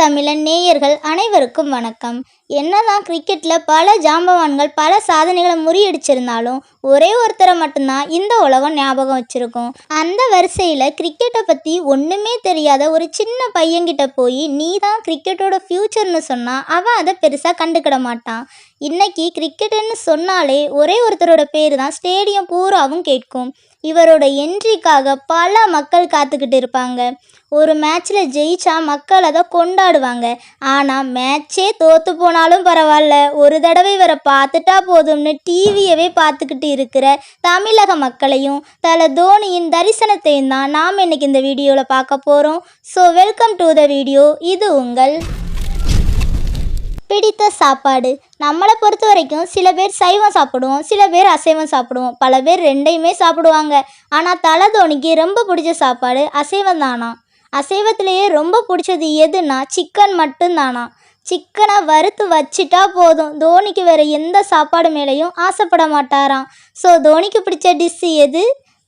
தமிழன் நேயர்கள் அனைவருக்கும் வணக்கம். என்னதான் கிரிக்கெட்டில் பல ஜாம்பவான்கள் பல சாதனைகளை முறியடிச்சிருந்தாலும் ஒரே ஒருத்தரை மட்டும்தான் இந்த உலகம் ஞாபகம் வச்சுருக்கோம். அந்த வரிசையில் கிரிக்கெட்டை பற்றி ஒன்றுமே தெரியாத ஒரு சின்ன பையன்கிட்ட போய் நீ தான் கிரிக்கெட்டோட ஃப்யூச்சர்னு சொன்னால் அவன் அதை பெருசாக கண்டுக்கிட மாட்டான். இன்னைக்கு கிரிக்கெட்டுன்னு சொன்னாலே ஒரே ஒருத்தரோட பேர் தான் ஸ்டேடியம் பூராவும் கேட்கும். இவரோட என்ட்ரிக்காக பல மக்கள் காத்துக்கிட்டு இருப்பாங்க. ஒரு மேட்ச்சில் ஜெயிச்சா மக்கள் அதை கொண்டாடுவாங்க. ஆனால் மேட்ச்சே தோற்று போனாலும் பரவாயில்ல. ஒரு தடவை இவரை பார்த்துட்டா போதும்னு டிவியவே பார்த்துக்கிட்டு இருக்கிற தமிழக மக்களையும் தல தோனியின் தரிசனத்தையும் தான் நாம் இன்னைக்கு இந்த வீடியோவில் பார்க்க போகிறோம் so welcome to the video இது உங்கள் பிடித்த சாப்பாடு. நம்மளை பொறுத்த வரைக்கும் சில பேர் சைவம் சாப்பிடுவோம் சில பேர் அசைவம் சாப்பிடுவோம். பல பேர் ரெண்டையுமே சாப்பிடுவாங்க. ஆனால் தலை தோனிக்கு ரொம்ப பிடிச்ச சாப்பாடு அசைவம் தானா? அசைவத்திலேயே ரொம்ப பிடிச்சது எதுனா சிக்கன் மட்டும்தானா? சிக்கனை வறுத்து வச்சிட்டா போதும். தோனிக்கு வேறு எந்த சாப்பாடு மேலேயும் ஆசைப்பட மாட்டாராம். ஸோ தோனிக்கு பிடிச்ச டிஷ்ஷு எது?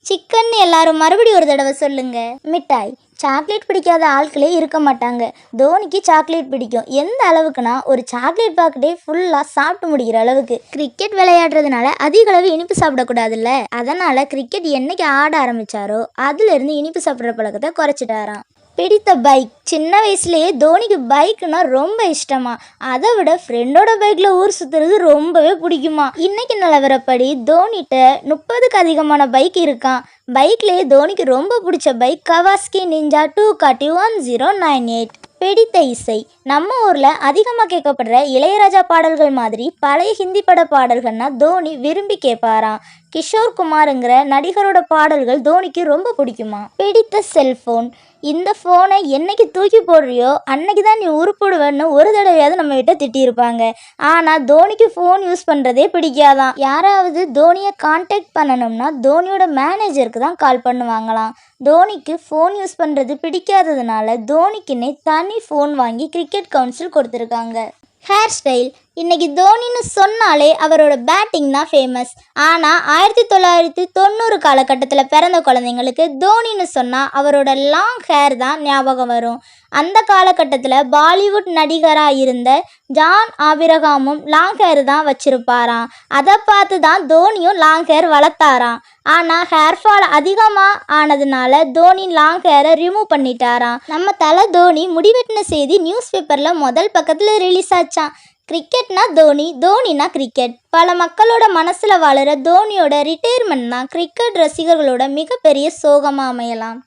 சிக்கன் எல்லாரும் மறுபடியும் ஒரு தடவை சொல்லுங்க. மிட்டாய். சாக்லேட் பிடிக்காத ஆட்களே இருக்க மாட்டாங்க. தோனிக்கு சாக்லேட் பிடிக்கும். எந்த அளவுக்குனா ஒரு சாக்லேட் பாக்கெட்டே ஃபுல்லாக சாப்பிட்டு முடிகிற அளவுக்கு. கிரிக்கெட் விளையாடுறதுனால அதிக அளவு இனிப்பு சாப்பிடக்கூடாதுல்ல? அதனால கிரிக்கெட் என்னைக்கு ஆட ஆரம்பிச்சாரோ அதுலேருந்து இனிப்பு சாப்பிட்ற பழக்கத்தை குறைச்சிட்டாராம். பிடித்த பைக் சின்ன வயசுலேயே தோனிக்கு பைக்குனா ரொம்ப இஷ்டமா. அதை விட ஃப்ரெண்டோட பைக்கில் ஊர் சுற்றுறது ரொம்பவே பிடிக்குமா. இன்னைக்கு நிலவரப்படி தோனிட்ட முப்பதுக்கு அதிகமான பைக் இருக்கான் பைக்லேயே தோனிக்கு ரொம்ப பிடிச்ச பைக் கவாஸ்கி நிஞ்சா டூ காட்டி ஒன் ஜீரோ நைன் எயிட் பிடித்த இசை. நம்ம ஊரில் அதிகமாக கேட்கப்படுற இளையராஜா பாடல்கள் மாதிரி பழைய ஹிந்தி பட பாடல்கள்னா தோனி விரும்பி கேட்பாராம். கிஷோர் குமாருங்கிற நடிகரோட பாடல்கள் தோனிக்கு ரொம்ப பிடிக்குமா? பிடித்த செல்ஃபோன் இந்த ஃபோனை என்னைக்கு தூக்கி போடுறியோ அன்னைக்கு தான் நீ உருப்பிடுவேன்னு ஒரு தடவையாவது நம்ம கிட்ட திட்டியிருப்பாங்க. ஆனால் தோனிக்கு ஃபோன் யூஸ் பண்ணுறதே பிடிக்காதான் யாராவது தோனியை காண்டாக்ட் பண்ணணும்னா தோனியோட மேனேஜருக்கு தான் கால் பண்ணுவாங்களாம். தோனிக்கு ஃபோன் யூஸ் பண்ணுறது பிடிக்காததுனால தோனிக்குன்னே தனி ஃபோன் வாங்கி கிரிக்கெட் கவுன்சில் கொடுத்துருக்காங்க. ஹேர் ஸ்டைல் இன்னைக்கு தோனின்னு சொன்னாலே அவரோட பேட்டிங் தான் ஃபேமஸ் ஆனால் ஆயிரத்தி தொள்ளாயிரத்தி தொண்ணூறு காலகட்டத்தில் பிறந்த குழந்தைங்களுக்கு தோனின்னு சொன்னால் அவரோட லாங் ஹேர் தான் ஞாபகம் வரும். அந்த காலகட்டத்தில் பாலிவுட் நடிகராக இருந்த ஜான் ஆபிரகாமும் லாங் ஹேர் தான் வச்சிருப்பாராம். அதை பார்த்து தான் தோனியும் லாங் ஹேர் வளர்த்தாராம். ஆனால் ஹேர் ஃபால் அதிகமாக ஆனதுனால தோனி லாங் ஹேரை ரிமூவ் பண்ணிட்டாராம். நம்ம தலை தோனி முடிவெட்டின செய்தி நியூஸ் பேப்பரில் முதல் பக்கத்தில் ரிலீஸ் ஆச்சான் கிரிக்கெட்னா தோனி தோனினா கிரிக்கெட் பல மக்களோட மனசில் வாழுற தோனியோட ரிட்டையர்மெண்ட் தான் கிரிக்கெட் ரசிகர்களோட மிகப்பெரிய சோகமாக அமையலாம்.